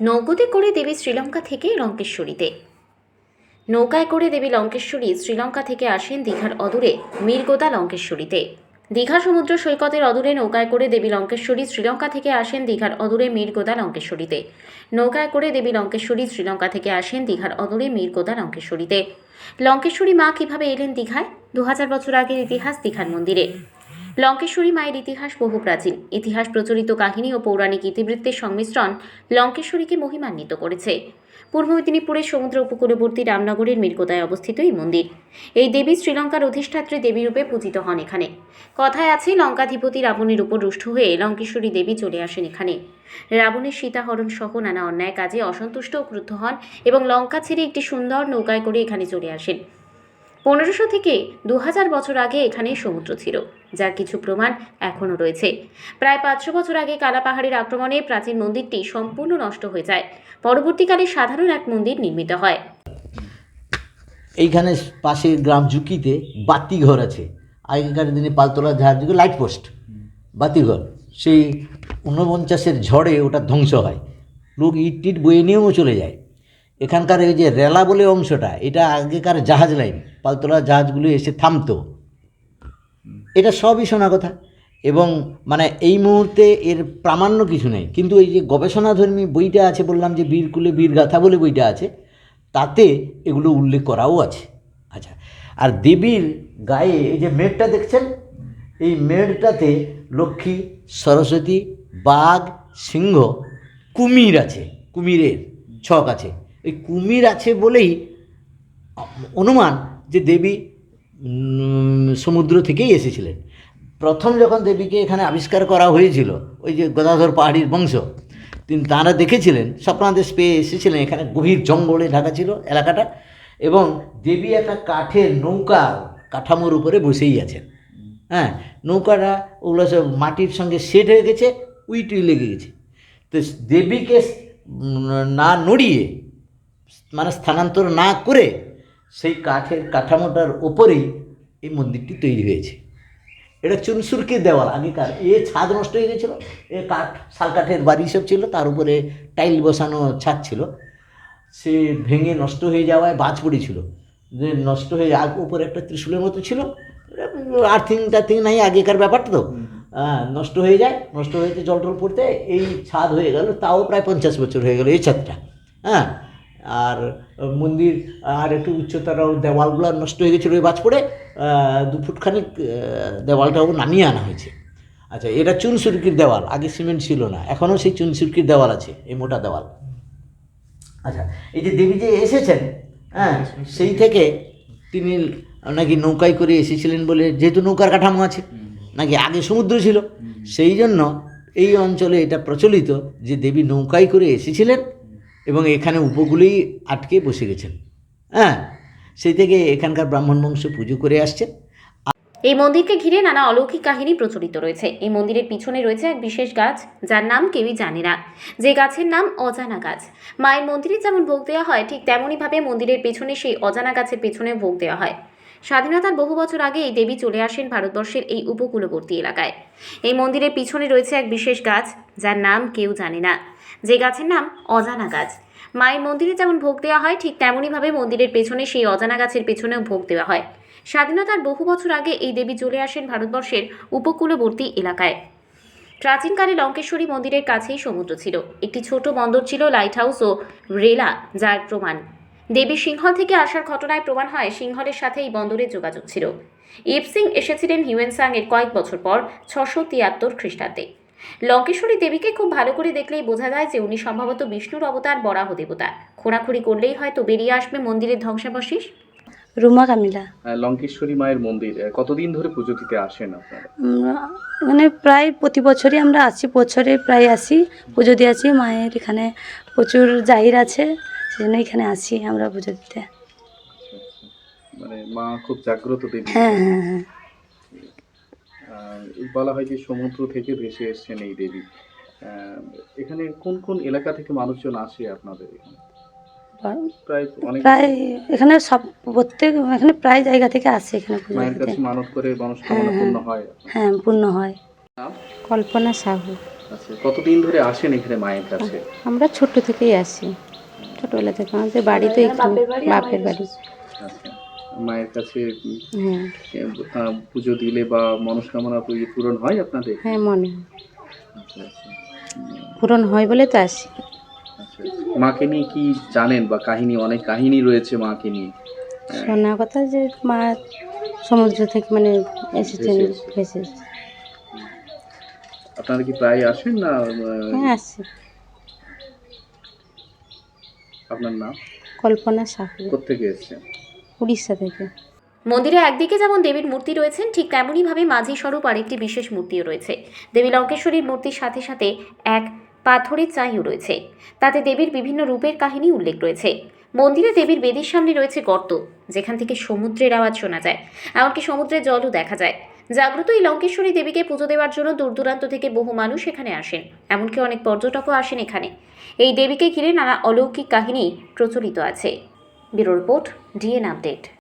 নৌকোতে করে দেবী শ্রীলঙ্কা থেকে লঙ্কেশ্বরীতে নৌকায় করে দেবী লঙ্কেশ্বরী শ্রীলঙ্কা থেকে আসেন দীঘার অদূরে মিরগোদা লঙ্কেশ্বরীতে। দীঘা সমুদ্র সৈকতের অদূরে নৌকায় করে দেবী লঙ্কেশ্বরী শ্রীলঙ্কা থেকে আসেন দীঘার অদূরে মিরগোদা লঙ্কেশ্বরীতে। নৌকায় করে দেবী লঙ্কেশ্বরী শ্রীলঙ্কা থেকে আসেন দীঘার অদূরে মিরগোদা লঙ্কেশ্বরীতে। লঙ্কেশ্বরী মা কীভাবে এলেন দীঘায়? দু হাজার বছর আগের ইতিহাস দীঘার মন্দিরে। লঙ্কেশ্বরী মায়ের ইতিহাস বহু প্রাচীন। ইতিহাস প্রচলিত কাহিনী ও পৌরাণিক ইতিবৃত্তের সংমিশ্রণ লঙ্কেশ্বরীকে মহিমান্বিত করেছে। পূর্ব মেদিনীপুরের সমুদ্র উপকূলবর্তী রামনগরের মিরকোদায় অবস্থিত এই মন্দির। এই দেবী শ্রীলঙ্কার অধিষ্ঠাত্রী দেবী রূপে পূজিত হন এখানে। কথায় আছে, লঙ্কাধিপতি রাবণের উপর রুষ্ট হয়ে লঙ্কেশ্বরী দেবী চলে আসেন এখানে। রাবণের সীতাহরণ সহ নানা অন্যায় কাজে অসন্তুষ্ট ও ক্রুদ্ধ হন এবং লঙ্কা ছেড়ে একটি সুন্দর নৌকায় করে এখানে চলে আসেন। পনেরোশো থেকে দু হাজার বছর আগে এখানে সমুদ্র ছিল, যার কিছু প্রমাণ এখনও রয়েছে। প্রায় পাঁচশো বছর আগে কালা পাহাড়ের আক্রমণে প্রাচীন মন্দিরটি সম্পূর্ণ নষ্ট হয়ে যায়। পরবর্তীকালে সাধারণ এক মন্দির নির্মিত হয়। এইখানে পাশের গ্রাম ঝুঁকিতে বাতিঘর আছে। আগেকার দিনে পালতোলা ঝাড় যুগে লাইট পোস্ট, বাতিঘর। সেই ঊনপঞ্চাশের ঝড়ে ওটা ধ্বংস হয়। লোক ইট টিট বয়ে নিয়েও চলে যায়। এখানকার এই যে রেলা বলে অংশটা, এটা আগেকার জাহাজ লাইন, পালতোলা জাহাজগুলো এসে থামতো। এটা সবই শোনা কথা। এবং মানে এই মুহূর্তে এর প্রামাণ্য কিছু নেই। কিন্তু এই যে গবেষণাধর্মী বইটা আছে বললাম যে বীরকুলে বীরগাথা বলে বইটা আছে, তাতে এগুলো উল্লেখ করাও আছে। আচ্ছা আর দেবীর গায়ে এই যে মেঘটা দেখছেন? এই মেঘটাতে লক্ষ্মী, সরস্বতী, বাঘ, সিংহ, কুমির আছে। কুমিরের ছক আছে। এই কুমির আছে বলেই অনুমান যে দেবী সমুদ্র থেকেই এসেছিলেন। প্রথম যখন দেবীকে এখানে আবিষ্কার করা হয়েছিল, ওই যে গদাধর পাহাড়ির বংশ, তিনি তাঁরা দেখেছিলেন, স্বপ্নাদেশ পেয়ে এসেছিলেন, এখানে গভীর জঙ্গলে ঢাকা ছিল এলাকাটা, এবং দেবী একটা কাঠের নৌকা কাঠামোর উপরে বসেই আছেন। হ্যাঁ নৌকাটা ওগুলো সব মাটির সঙ্গে সেট হয়ে গেছে উইটুই লেগে গেছে। তো দেবীকে না নড়িয়ে মানে স্থানান্তর না করে সেই কাঠের কাঠামোটার ওপরেই এই মন্দিরটি তৈরি হয়েছে। এটা চুনসুরকির দেওয়াল আগেকার এ ছাদ নষ্ট হয়ে গেছিল এ কাঠ শাল কাঠের বাড়ি সব ছিল তার উপরে টাইল বসানো ছাদ ছিল। সে ভেঙে নষ্ট হয়ে যাওয়ায় বাজ পড়েছিল। যে নষ্ট হয়ে আগ উপরে একটা ত্রিশূলের মতো ছিল আর্থিং টার্থিং নাই আগেকার ব্যাপারটা তো। হ্যাঁ, নষ্ট হয়ে যায় নষ্ট হয়েছে জল টল পড়তে এই ছাদ হয়ে গেল তাও প্রায় পঞ্চাশ বছর হয়ে গেল এই ছাদটা। হ্যাঁ আর মন্দির আর একটু উচ্চতারাও দেওয়ালগুলো নষ্ট হয়ে গেছিল ওই বাজ পড়ে দু ফুটখানিক আহ, দেওয়ালটাও নামিয়ে আনা হয়েছে। আচ্ছা এটা চুন সুরকির দেওয়াল আগে সিমেন্ট ছিল না এখনও সেই চুন সুরকির দেওয়াল আছে এই মোটা দেওয়াল। আচ্ছা এই যে দেবী যে এসেছেন হ্যাঁ সেই থেকে তিনি নাকি নৌকায় করে এসেছিলেন বলে যেহেতু নৌকার কাঠামো আছে নাকি আগে সমুদ্র ছিল সেই জন্য এই অঞ্চলে এটা প্রচলিত যে দেবী নৌকায় করে এসেছিলেন এবং এখানে উপগুলোই আটকে বসে গেছেন। হ্যাঁ সেই থেকে এখানকার ব্রাহ্মণ বংশ পুজো করে আসছে। এই মন্দিরকে ঘিরে নানা অলৌকিক কাহিনী প্রচলিত রয়েছে। এই মন্দিরের পিছনে রয়েছে এক বিশেষ গাছ, যার নাম কেউই জানে না। যে গাছের নাম অজানা গাছ। মায়ের মন্দিরে যেমন ভোগ দেওয়া হয়, ঠিক তেমনইভাবে মন্দিরের পেছনে সেই অজানা গাছের পেছনে ভোগ দেওয়া হয়। স্বাধীনতার বহু বছর আগে এই দেবী চলে আসেন ভারতবর্ষের এই উপকূলবর্তী এলাকায়। এই মন্দিরের পিছনে রয়েছে এক বিশেষ গাছ, যার নাম কেউ জানে না। যে গাছের নাম অজানা গাছ। মায়ের মন্দিরে যেমন ভোগ দেওয়া হয়, ঠিক তেমনইভাবে মন্দিরের পেছনে সেই অজানা গাছের পেছনেও ভোগ দেওয়া হয়। স্বাধীনতার বহু বছর আগে এই দেবী চলে আসেন ভারতবর্ষের উপকূলবর্তী এলাকায়। প্রাচীনকালে লঙ্কেশ্বরী মন্দিরের কাছেই সমুদ্র ছিল। একটি ছোট বন্দর ছিল লাইট হাউস ও রেলা, যার প্রমাণ দেবী সিংহল থেকে আসার ঘটনায় প্রমাণ হয় সিংহলের সাথে এই বন্দরের যোগাযোগ ছিল। ইপ সিং এসেছিলেন হিউয়েনসাং এর কয়েক বছর পর ছশো তিয়াত্তর খ্রিস্টাব্দে। লঙ্কেশ্বরী দেবীকে খুব ভালো করে দেখলেই বোঝা যায় যে উনি সম্ভবত বিষ্ণুর অবতার বরাহ দেবতা। খোঁড়াখুড়ি করলেই হয়তো বেরিয়ে আসবে মন্দিরের ধ্বংসাবশেষ। রুমা কামিলা। লঙ্কেশ্বরী মায়ের মন্দির কতদিন ধরে পুজো দিতে আসেন আপনারা? আমরা মানে প্রায় প্রতি বছরই আমরা আসি বছরে প্রায় আসি পুজো দিয়ে আসি মায়ের এখানে প্রচুর জাহির আছে। সেজন্য এখানে আসি আমরা পুজো দিতে। মানে মা খুব জাগ্রত দেবী। হ্যাঁ হ্যাঁ হ্যাঁ। বলা হয় যে সমুদ্র থেকে ভেসে এসছেন এই দেবী। এখানে কোন কোন এলাকা থেকে মানুষজন আসে আপনাদের এখানে? প্রায় এখানে সব প্রত্যেক এখানে প্রায় জায়গা থেকে আসে এখানে মায়ের কাছে মানত করে মনস্কামনা পূর্ণ হয়। হ্যাঁ পূর্ণ হয়। কল্পনা সাহু। আচ্ছা কতদিন ধরে আসেন এখানে মায়ের কাছে? আমরা ছোট থেকেই আসি। ছোটবেলা থেকে আমাদের বাড়ি তো এখানে বাপের বাড়ি আচ্ছা মায়ের কাছে হ্যাঁ। পুজো দিলে বা মনস্কামনা পূরণ হয় আপনাদের? হ্যাঁ মনে হয়। আচ্ছা আচ্ছা। পূরণ হয় বলে তো আসি। মাকে নিয়ে কি জানেন বা কাহিনী অনেক কাহিনী রয়েছে মাকে নিয়ে? শোনা কথা যে মা সমুদ্র থেকে মানে এসেছেন ভেসে এসেছে। আপনারা কি প্রায় আসেন না? হ্যাঁ আসি। আপনার নাম? কল্পনা সাহু। কোথেকে এসছেন? উড়িষ্যা থেকে। মন্দিরে একদিকে যেমন দেবীর মূর্তি রয়েছেন ঠিক তেমনইভাবে মাঝি স্বরূপ আরেকটি বিশেষ মূর্তিও রয়েছে। দেবী লঙ্কেশ্বরীর মূর্তির সাথে সাথে এক পাথরের চাইও রয়েছে। তাতে দেবীর বিভিন্ন রূপের কাহিনী উল্লেখ রয়েছে। মন্দিরে দেবীর বেদির সামনে রয়েছে গর্ত যেখান থেকে সমুদ্রের আওয়াজ শোনা যায় এমনকি সমুদ্রের জলও দেখা যায়। জাগ্রত এই লঙ্কেশ্বরী দেবীকে পুজো দেওয়ার জন্য দূর দূরান্ত থেকে বহু মানুষ এখানে আসেন এমনকি অনেক পর্যটকও আসেন এখানে। এই দেবীকে ঘিরে নানা অলৌকিক কাহিনী প্রচলিত আছে। Bureau report DN update.